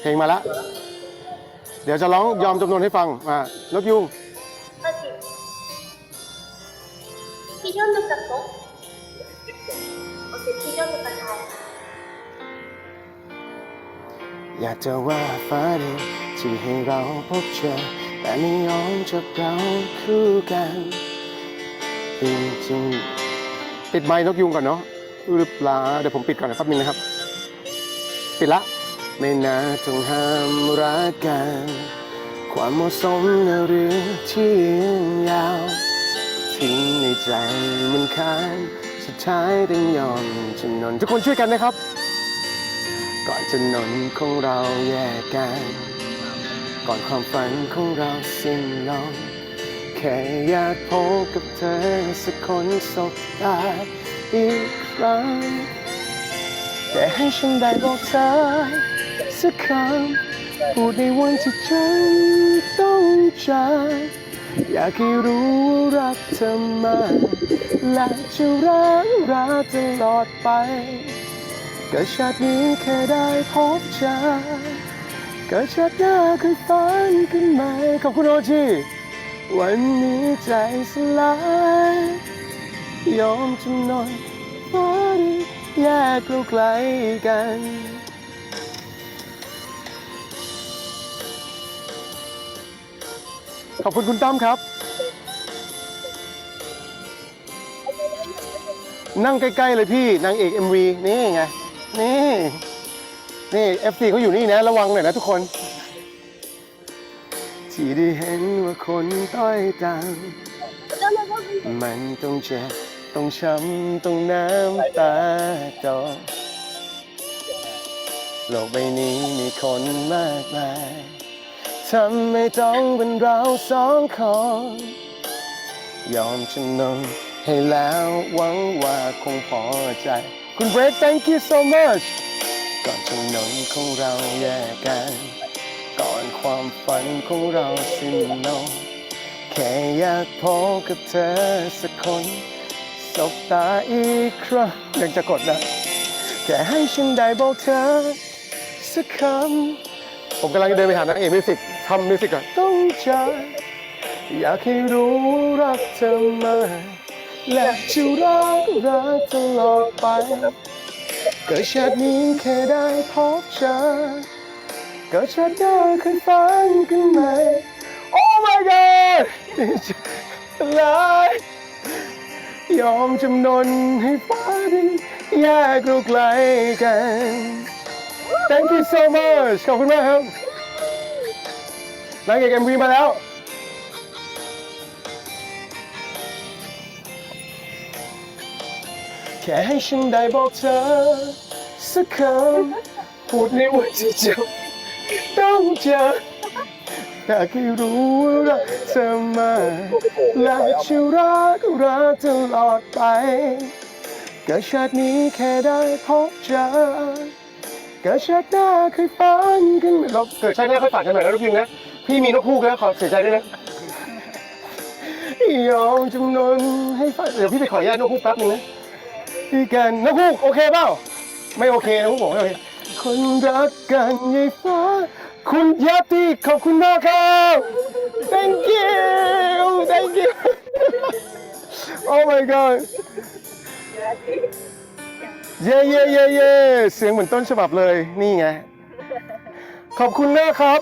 เพลงมาแล้วเดี๋ยวจะร้องยอมจำนวนให้ฟังอ่าลกยุ่ยอยากจะว่าฟ้าดินที่ให้เราพบเจอ แต่ไม่ยอมจะเราคู่กันจริงจริงปิดไม้นกยุงก่อนเนาะหรือเปล่าเดี๋ยวผมปิดก่อนนะครับนึงนะครับ ปิดละ ไม่น่าต้องห้ามรักกัน ความเหมาะสมในเรื่องที่ยืนยาว ทิ้งในใจมันค้างสุดท้ายต้องยอมจำนนทุกคนช่วยกันนะครับ ก่อนถนนของเราแยกกัน ก่อนความฝันของเราสิ้นลงแค่อยากพบกับเธอสักคนสบตาอีกครั้งแค่ให้ฉันได้บอกเธอ สักคำพูดในวันที่ฉันต้องจากอยากให้รู้ว่ารักเธอมากและจะรักรักตลอดไปก็ชาตินี้แค่ได้พบเจอก็ชาติหน้าเคยฝันขึ้นมาขอบคุณโอจีวันนี้ใจสลายยอมจำนนฟ้าดินแยกเราไกลกัน ขอบคุณคุณตั้มครับ นั่งใกล้ ๆ เลยพี่นางเอก MV นี่ไง นี่ นี่ FC เขาอยู่นี่นะ ระวังหน่อยนะทุกคน ที่ได้เห็นว่าคนต้อยต่ำมันต้องเจ็บต้องช้ำต้องน้ำตาตกโลกใบนี้มีคนมากมาย ทำไม่ต้องเป็นเราสองคน ยอมจำนนให้แล้วหวังว่าคงพอใจ คุณเบรด thank you so much ก่อนจำนนของเราแยกกัน ก่อนความฝันของเราสิ้นลงแค่อยากพบกับเธอสักคน สบตาอีกครั้งยังจะกดนะ แค่ให้ฉันได้บอกเธอสักคำผมกำลังเดินไปหานางเอกมิวสิก ทำมิวสิกก่อนต้องเจอยากให้รู้รักเธอมาและจะรักรักตลอดไปก็ชาตินี้แค่ได้พบเจอก็ชาติหน้าเคยฝันกันไหม Oh my god ลายยอมจำนนให้ฟ้าดินแยกเราไกลกัน Thank you so much ขอบคุณมากครับ นางเอก MV มาแล้ว แค่ให้ฉันได้บอกเธอ สักคำพูดในวันที่เจอต้องเจออยากให้รู้ว่ารักเธอมาและจะรักรักตลอดไปก็ชาตินี้แค่ได้พบเจอก็ชาติหน้าเคยฝันกันเราเกิดชาติหน้าเคยฝันกันไหน่อยนะลูกพิมนะ พี่มีนกคู่แล้วขอเสียใจด้วยนะยอมจำนนให้ฝันเดี๋ยวพี่ไปขออนุญาตนกคู่แป๊บนึงนะพี่กันนกคู่โอเคเปล่าไม่โอเคนกคู่บอกไม่โอเคคนรักกันยายฟ้าคุณยัตติขอบคุณมากครับ thank you thank you oh my god เย่เย่เย่เย่เสียงเหมือนต้นฉบับเลยนี่ไง ขอบคุณมากครับ